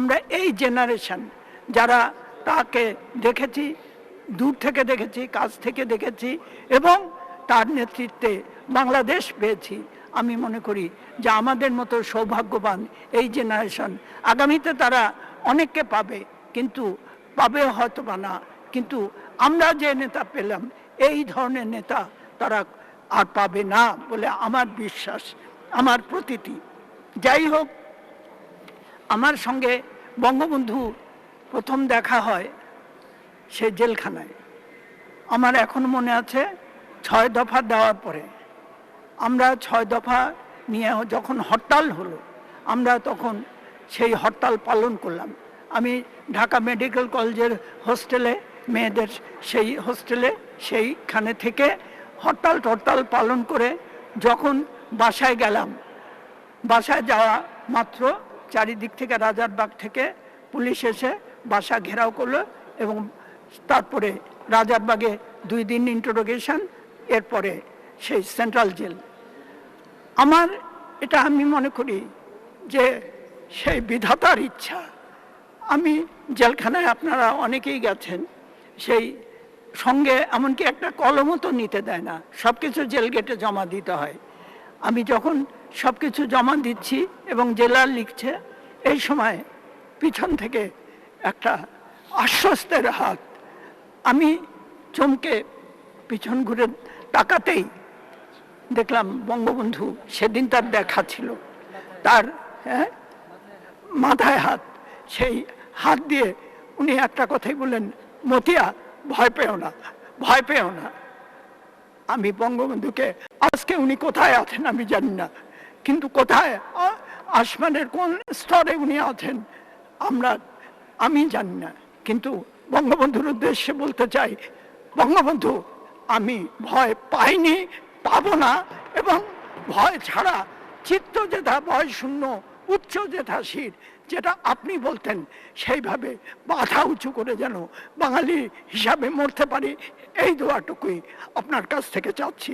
আমরা এই জেনারেশন যারা তাকে দেখেছি, দূর থেকে দেখেছি, কাছ থেকে দেখেছি এবং তার নেতৃত্বে বাংলাদেশ পেয়েছি। আমি মনে করি যে আমাদের মতো সৌভাগ্যবান এই জেনারেশন আগামীতে তারা অনেককে পাবে, কিন্তু পাবে হয়তো বা না। কিন্তু আমরা যে নেতা পেলাম, এই ধরনের নেতা তারা আর পাবে না বলে আমার বিশ্বাস, আমার প্রতীতি যাই হোক আমার সঙ্গে বঙ্গবন্ধু প্রথম দেখা হয় সে জেলখানায়। আমার এখন মনে আছে ছয় দফা দেওয়ার পরে। আমরা ছয় দফা নিয়ে যখন হরতাল হলো, আমরা তখন সেই হরতাল পালন করলাম। আমি ঢাকা মেডিকেল কলেজের হোস্টেলে, মেয়েদের সেই হোস্টেলে, সেইখানে থেকে হরতাল টরতাল পালন করে যখন বাসায় গেলাম, বাসায় যাওয়া মাত্র চারিদিক থেকে রাজারবাগ থেকে পুলিশ এসে বাসা ঘেরাও করল এবং তারপরে রাজারবাগে দুই দিন ইন্টারোগেশন এরপরে সেই সেন্ট্রাল জেল আমার এটা আমি মনে করি যে সেই বিধাতার ইচ্ছা। আমি জেলখানায় আপনারা অনেকেই গেছেন, সেই সঙ্গে এমনকি একটা কলমও তো নিতে দেয় না সব কিছু জেল গেটে জমা দিতে হয়। আমি যখন সব কিছু জমা দিচ্ছি এবং জেলা লিখছে, এই সময় পিছন থেকে একটা আশ্বস্তের হাত। আমি চমকে পিছন ঘুরে তাকাতেই দেখলাম বঙ্গবন্ধু সেদিন তার দেখা ছিল। তার হ্যাঁ মাথায় হাত। সেই হাত দিয়ে উনি একটা কথাই বললেন, মতিয়া, ভয় পেও না, ভয় পেও না। আমি বঙ্গবন্ধুকে, আজকে উনি কোথায় আছেন আমি জানি না। কিন্তু কোথায়? আসমানের কোন স্তরে উনি আছেন? আমরা, আমি জানি না। কিন্তু বঙ্গবন্ধুর উদ্দেশ্যে বলতে চাই, বঙ্গবন্ধু, আমি ভয় পাইনি, পাব না এবং ভয় ছাড়া চিত্ত যেথা ভয় শূন্য, উচ্চ যেথা শির, যেটা আপনি বলতেন, সেইভাবে মাথা উঁচু করে যেন বাঙালি হিসাবে মরতে পারি, এই দোয়াটুকুই আপনার কাছ থেকে চাচ্ছি।